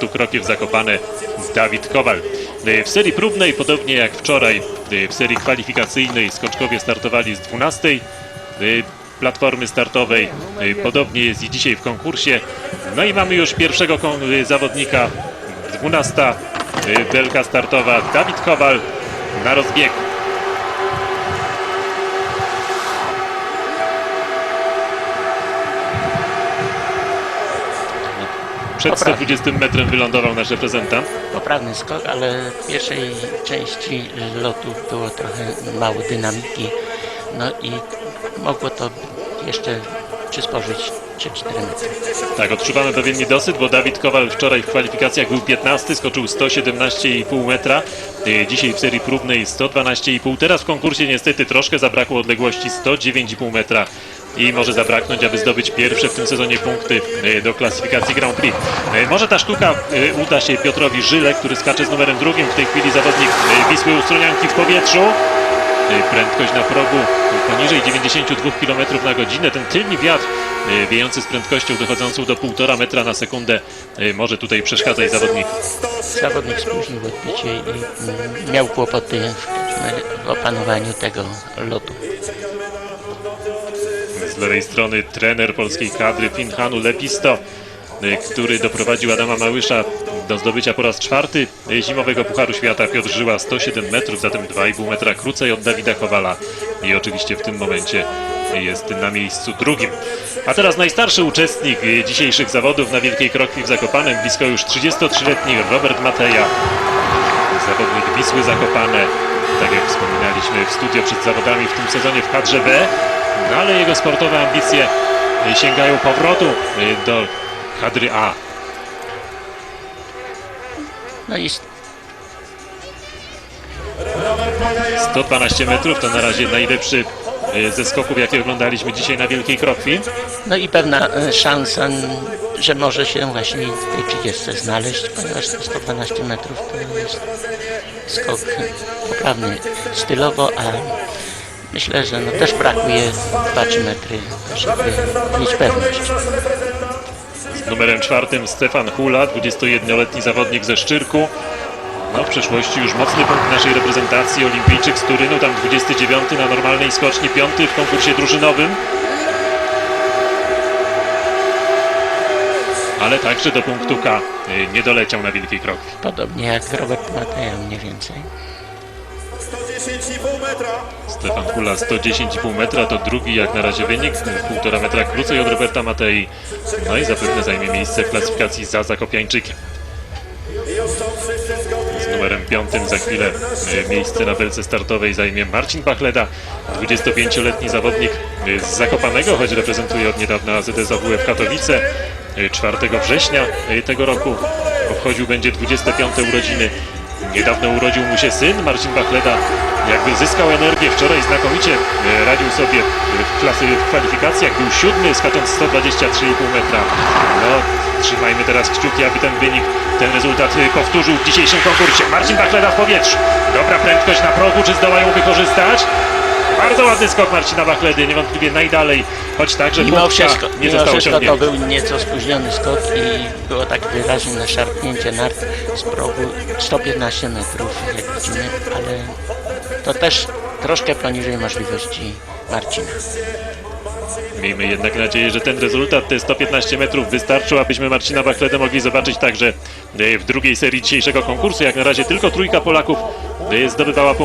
Tu krokiem zakopane Dawid Kowal. Y, W serii próbnej, podobnie jak wczoraj, y, w serii kwalifikacyjnej skoczkowie startowali z 12 y, platformy startowej. Podobnie jest i dzisiaj w konkursie. No i mamy już pierwszego zawodnika. 12 y, belka startowa Dawid Kowal na rozbieg. Przed Poprawnie. 120 metrem wylądował nasz reprezentant. Poprawny skok, ale w pierwszej części lotu było trochę mało dynamiki. No i mogło to jeszcze przysporzyć 3-4 metry. Tak, odczuwamy pewien niedosyt, bo Dawid Kowal wczoraj w kwalifikacjach był 15, skoczył 117,5 metra. Y, Dzisiaj w serii próbnej 112,5. Teraz w konkursie niestety troszkę zabrakło odległości 109,5 metra. I może zabraknąć, aby zdobyć pierwsze w tym sezonie punkty y, do klasyfikacji Grand Prix. Y, Może ta sztuka y, uda się Piotrowi Żyle, który skacze z numerem drugim. W tej chwili zawodnik Wisły Ustronianki w powietrzu. Prędkość na progu poniżej 92 km na godzinę. Ten tylny wiatr wiejący z prędkością dochodzącą do 1,5 metra na sekundę może tutaj przeszkadzać zawodniku. Zawodnik spóźnił odbicie i mm, miał kłopoty w opanowaniu tego lotu. Z lewej strony trener polskiej kadry Pinhanu Lepisto, y, który doprowadził Adama Małysza do zdobycia po raz czwarty zimowego Pucharu Świata. Piotr Żyła 107 metrów, zatem 2,5 metra krócej od Dawida Kowala i oczywiście w tym momencie jest na miejscu drugim. A teraz najstarszy uczestnik dzisiejszych zawodów na Wielkiej Krokwi w Zakopanem, blisko już 33-letni Robert Mateja, zawodnik Wisły Zakopane. Tak jak wspominaliśmy w studio przed zawodami w tym sezonie w kadrze B, no ale jego sportowe ambicje y, sięgają powrotu y, do kadry A. No i 112 metrów to na razie najlepszy ze skoków, jakie oglądaliśmy dzisiaj na Wielkiej Krokwi. No i pewna e, szansa, że może się właśnie w tej 30 znaleźć, ponieważ te 112 metrów to jest skok poprawny stylowo, a myślę, że no też brakuje 2-3 metry, żeby mieć pewność. Z numerem czwartym Stefan Hula, 21-letni zawodnik ze Szczyrku. No w przeszłości już mocny punkt naszej reprezentacji, olimpijczyk z Turynu, tam 29 na normalnej skoczni, piąty w konkursie drużynowym. Ale także do punktu K y, nie doleciał na Wielkiej Krokwi. Podobnie jak Robert Mateja mniej więcej. 110,5 metra. Stefan Hula 110,5 metra to drugi jak na razie wynik, 1,5 metra krócej od Roberta Matei. No i zapewne zajmie miejsce w klasyfikacji za Zakopiańczykiem. Zgodni. Z numerem piątym za chwilę e, miejsce na belce startowej zajmie Marcin Bachleda, 25-letni zawodnik e, z Zakopanego, choć reprezentuje od niedawna AZS AWF Katowice. E, 4 września e, tego roku obchodził będzie 25 urodziny. Niedawno urodził mu się syn, Marcin Bachleda. Jakby zyskał energię wczoraj znakomicie, e, radził sobie w, klasy, w kwalifikacjach, był siódmy, skacząc 123,5 metra. No, trzymajmy teraz kciuki, aby ten wynik, ten rezultat e, powtórzył w dzisiejszym konkursie. Marcin Bachleda w powietrzu. Dobra prędkość na progu, czy zdoła ją wykorzystać? Bardzo ładny skok Marcina Bachledy, niewątpliwie najdalej, choć także Mimo wszystko, nie mimo został wszystko to był nieco spóźniony skok i było tak wyraźne szarpnięcie nart z progu 115 metrów, jak widzimy, ale to też troszkę poniżej możliwości Marcina. Miejmy jednak nadzieję, że ten rezultat, te 115 metrów wystarczył, abyśmy Marcina Bachledę mogli zobaczyć także e, w drugiej serii dzisiejszego konkursu. Jak na razie tylko trójka Polaków e, zdobywała punkty.